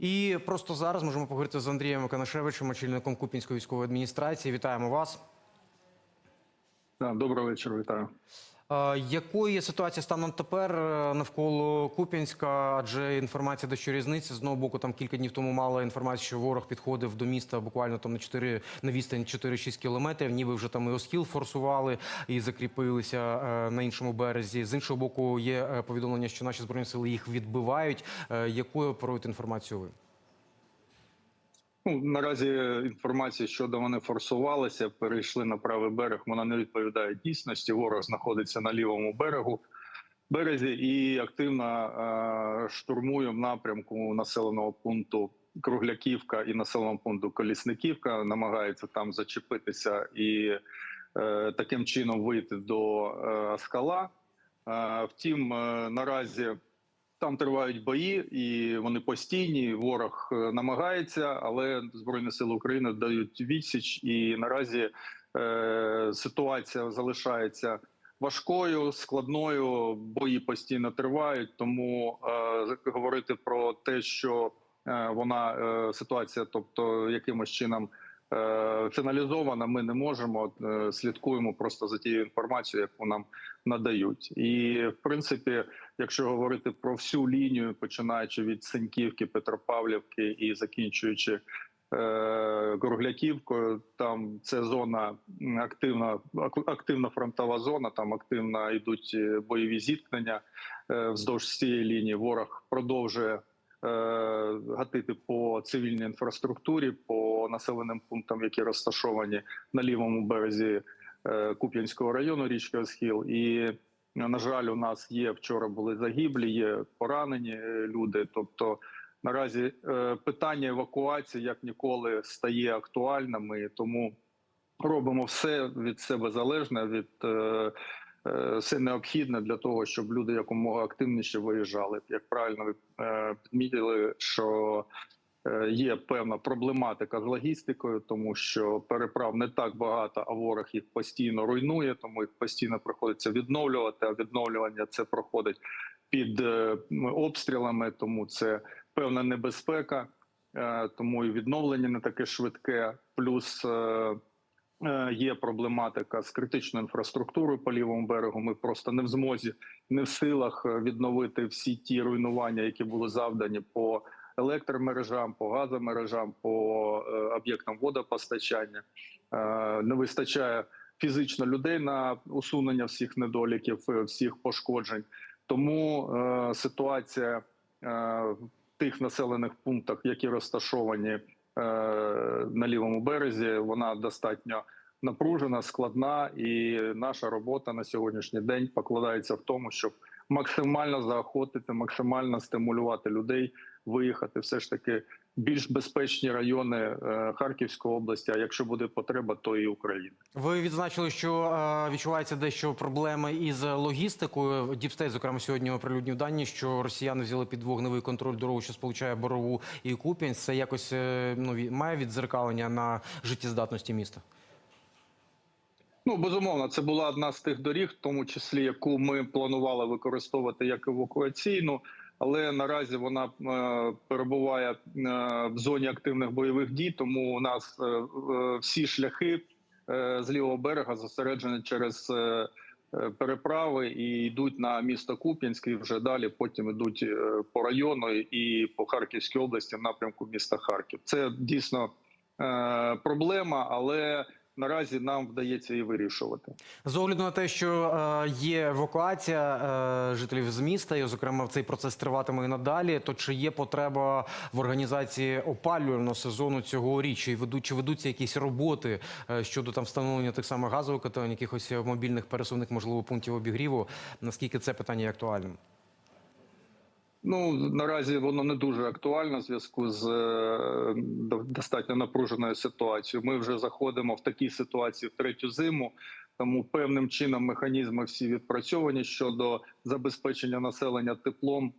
І просто зараз можемо поговорити з Андрієм Канашевичем, очільником Купінської військової адміністрації. Вітаємо вас. Доброго вечора, вітаю. Якою є ситуація станом тепер е, навколо Куп'янська? Адже інформація дещо різниця. З одного боку, там кілька днів тому мала інформація, що ворог підходив до міста буквально там на 4, на відстань 4-6 кілометрів. Ніби вже там і Оскіл форсували і закріпилися е, на іншому березі. З іншого боку, є е, повідомлення, що наші збройні сили їх відбивають. Якою оперуєте інформацію ви? Ну, наразі інформація щодо вони форсувалися, перейшли на правий берег. Вона не відповідає дійсності. Ворог знаходиться на лівому берегу березі і активно е, штурмує в напрямку населеного пункту Кругляківка і населеного пункту Колісниківка. Намагається там зачепитися і е, таким чином вийти до е, скала. Е, втім, е, наразі. Там тривають бої, і вони постійні. Ворог е, намагається, але Збройні сили України дають відсіч. І наразі е, ситуація залишається важкою, складною. Бої постійно тривають. Тому е, говорити про те, що е, вона е, ситуація, тобто якимось чином. Е, Фіналізована, ми не можемо Е, слідкуємо просто за тією інформацією, яку нам надають, і в принципі, якщо говорити про всю лінію, починаючи від Сеньківки, Петропавлівки і закінчуючи е, Горгляківкою, там це зона активна, активна фронтова зона. Там активно йдуть е, бойові зіткнення е, вздовж цієї лінії. Ворог продовжує е, гатити по цивільній інфраструктурі, по населеним пунктам, які розташовані на лівому березі е, Куп'янського району річки Осхіл. І на жаль, у нас є вчора були загиблі, є поранені е, люди. Тобто наразі е, питання евакуації як ніколи стає актуальним, і тому робимо все від себе залежне, від все необхідне для того, щоб люди якомога активніше виїжджали. Як правильно ви підмітили, що є певна проблематика з логістикою, тому що переправ не так багато, а ворог їх постійно руйнує, тому їх постійно приходиться відновлювати. А відновлювання це проходить під е, обстрілами, тому це певна небезпека, е, тому і відновлення не таке швидке. Плюс е, е, є проблематика з критичною інфраструктурою по лівому берегу. Ми просто не в змозі, не в силах е, відновити всі ті руйнування, які були завдані по електромережам, по газомережам, по е, об'єктам водопостачання. Е, не вистачає фізично людей на усунення всіх недоліків, е, всіх пошкоджень. Тому ситуація в тих населених пунктах, які розташовані на лівому березі, вона достатньо напружена, складна, і наша робота на сьогоднішній день покладається в тому, щоб максимально заохотити, максимально стимулювати людей виїхати все ж таки більш безпечні райони е, Харківської області. А якщо буде потреба, то і України. Ви відзначили, що е, відчувається дещо проблеми із логістикою. Діпстейт, зокрема, сьогодні оприлюднив дані, що росіяни взяли під вогневий контроль дорогу, що сполучає Борову і Куп'янськ. Це якось е, ну, має відзеркалення на життєздатності міста. Ну безумовно, це була одна з тих доріг, в тому числі яку ми планували використовувати як евакуаційну, але наразі вона е, перебуває е, в зоні активних бойових дій. Тому у нас е, всі шляхи з лівого берега зосереджені через переправи і йдуть на місто Куп'янськ, і вже далі потім йдуть по району і по Харківській області в напрямку міста Харків. Це дійсно проблема, але наразі нам вдається її вирішувати. З огляду на те, що е, є евакуація е, жителів з міста, і, зокрема, цей процес триватиме і надалі. То чи є потреба в організації опалювального сезону цього річ? І ведуть чи ведуться якісь роботи е, щодо там встановлення тих самих газових котелень, якихось мобільних пересувних можливо пунктів обігріву? Наскільки це питання є актуальним? Ну наразі воно не дуже актуально в зв'язку з е, достатньо напруженою ситуацією. Ми вже заходимо в такі ситуації в третю зиму, тому певним чином механізми всі відпрацьовані щодо забезпечення населення теплом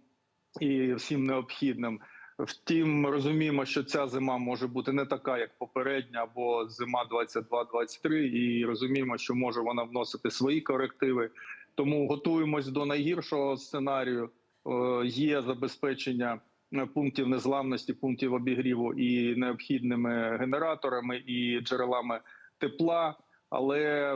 і всім необхідним. Втім, розуміємо, що ця зима може бути не така, як попередня, або зима 22-23, і розуміємо, що може вона вносити свої корективи. Тому готуємось до найгіршого сценарію. Е, Є забезпечення е, пунктів незламності, пунктів обігріву і необхідними генераторами і джерелами тепла. Але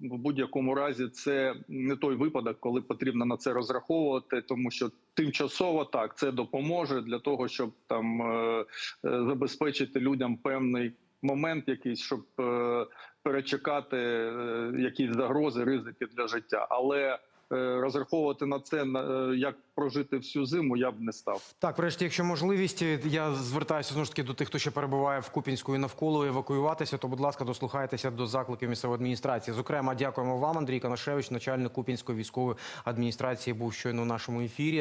в будь-якому разі це не той випадок, коли потрібно на це розраховувати, тому що тимчасово так це допоможе для того, щоб там е, забезпечити людям певний момент, якийсь, щоб перечекати якісь загрози, ризики для життя. Але розраховувати на це е, як прожити всю зиму, я б не став. Так, врешті, якщо можливість, я звертаюся знову ж таки до тих, хто ще перебуває в Купінську навколо евакуюватися, то, будь ласка, дослухайтеся до закликів місцевої адміністрації. Зокрема, дякуємо вам, Андрій Канашевич, начальник Купінської військової адміністрації, був щойно в нашому ефірі.